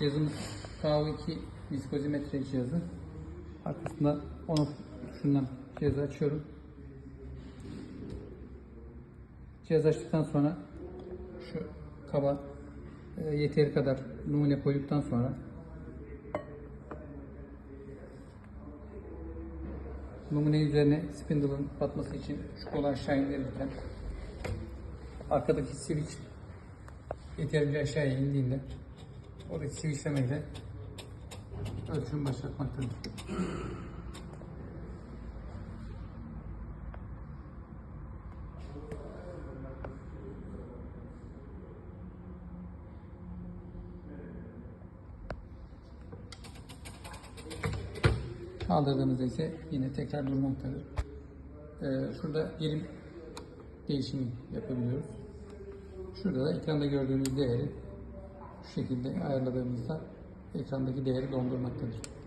Cihazımız KV2 viskozimetre cihazı. Arkasında on off cihazı açıyorum. Cihaz açtıktan sonra şu kaba e, yeteri kadar numune koyduktan sonra numune üzerine spindle'ın batması için şu kolu aşağı indirirken arkadaki switch yeterince aşağıya indiğinde oradaki switchlemeyle ölçüm başlatmaktadır. Kaldırdığımızda ise yine tekrar durmaktadır. Ee, şurada gelim değişimi yapabiliyoruz. Şurada da ekranda gördüğünüz değeri şu şekilde ayarladığımızda ekrandaki değeri dondurmaktadır.